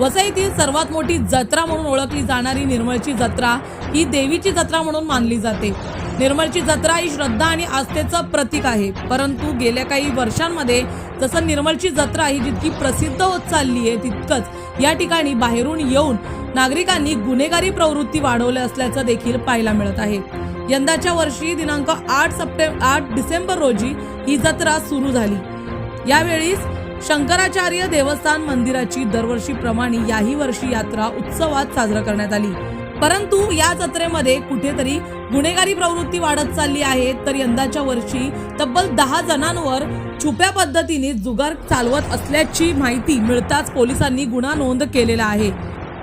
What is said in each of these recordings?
वसईतील सर्वात मोठी जत्रा म्हणून ओळखली जाणारी निर्मळची जत्रा ही देवीची जत्रा म्हणून मानली जाते. निर्मळची जत्रा ही श्रद्धा आणि आस्थेचं प्रतीक आहे. परंतु गेल्या काही वर्षांमध्ये जसं निर्मळची जत्रा ही जितकी प्रसिद्ध होत चालली आहे तितकंच या ठिकाणी बाहेरून येऊन नागरिकांनी गुन्हेगारी प्रवृत्ती वाढवल्या असल्याचं देखील पाहायला मिळत आहे. यंदाच्या वर्षी दिनांक आठ सप्टेंबर आठ डिसेंबर रोजी ही जत्रा सुरू झाली. यावेळी शंकराचार्य देवस्थान मंदिराची दरवर्षीप्रमाणे याही वर्षी यात्रा उत्सवात साजरा करण्यात आली. परंतु या जत्रेमध्ये कुठेतरी गुन्हेगारी प्रवृत्ती वाढत चालली आहे तर यंदाच्या वर्षी तब्बल दहा जणांवर छुप्या पद्धतीने जुगार चालवत असल्याची माहिती मिळताच पोलिसांनी गुन्हा नोंद केलेला आहे.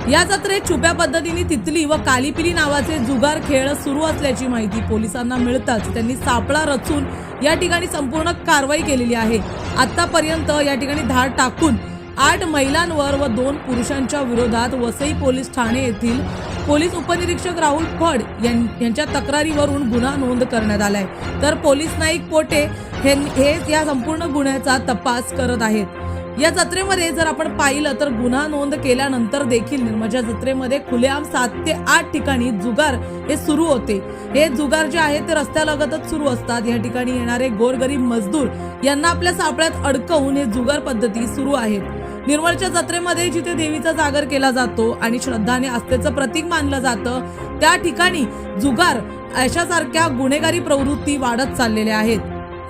या जत्रेत छुप्या पद्धतीने तितली व कालीपिली नावाचे जुगार खेळ सुरू असल्याची माहिती पोलिसांना मिळताच त्यांनी सापळा रचून या ठिकाणी संपूर्ण कारवाई केलेली आहे. आतापर्यंत या ठिकाणी धाड टाकून आठ महिलांवर व दोन पुरुषांच्या विरोधात वसई पोलीस ठाणे येथील पोलीस उपनिरीक्षक राहुल फड यां- यांच्या तक्रारीवरून गुन्हा नोंद करण्यात आलाय. तर पोलीस नाईक पोटे हे या संपूर्ण गुन्ह्याचा तपास करत आहेत. या जत्रेमध्ये जर आपण पाहिलं तर गुन्हा नोंद केल्यानंतर देखील निर्मजा जत्रेमध्ये खुलेआम सात ते आठ ठिकाणी जुगार हे सुरू होते. हे जुगार जे आहे ते रस्त्यालगतच सुरू असतात. या ठिकाणी येणारे गोरगरीब मजदूर यांना आपल्या सापळ्यात अडकवून हे जुगार पद्धती सुरू आहेत. निर्मळच्या जत्रेमध्ये जिथे देवीचा जागर केला जातो आणि श्रद्धाने आस्थेचं प्रतीक मानलं जातं त्या ठिकाणी जुगार अशासारख्या गुन्हेगारी प्रवृत्ती वाढत चाललेल्या आहेत.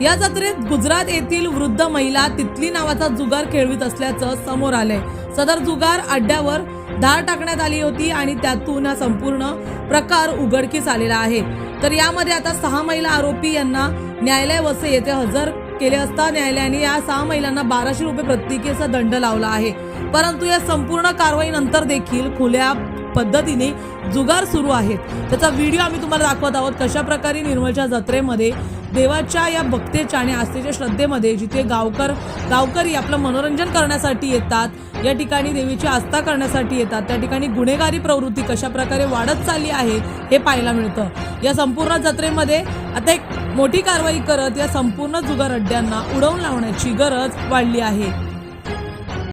या जत्रेत गुजरात येथील वृद्ध महिला तितली नावाचा जुगार खेळवीत असल्याचं समोर आलंय. सदर जुगार अड्ड्यावर धार टाकण्यात आली होती आणि त्यातून हा संपूर्ण प्रकार उघडकीस आलेला आहे. तर यामध्ये आता सहा महिला आरोपी यांना न्यायालय वसे येथे हजर केले असता न्यायालयाने या सहा महिलांना बाराशे रुपये प्रत्येकीचा दंड लावला आहे. परंतु या संपूर्ण कारवाईनंतर देखील खुल्या पद्धतीने जुगार सुरू आहेत. त्याचा व्हिडिओ आम्ही तुम्हाला दाखवत आहोत कशा प्रकारे निर्मलच्या जत्रेमध्ये देवाच्या या भक्तेच्या आणि आस्थेच्या श्रद्धेमध्ये जिथे गावकर गावकरी आपलं मनोरंजन करण्यासाठी येतात या ठिकाणी देवीची आस्था करण्यासाठी येतात त्या ठिकाणी गुन्हेगारी प्रवृत्ती कशा प्रकारे वाढत चालली आहे हे पाहायला मिळतं. या संपूर्ण जत्रेमध्ये आता एक मोठी कारवाई करत या संपूर्ण जुगार अड्ड्यांना उडवून लावण्याची गरज वाढली आहे.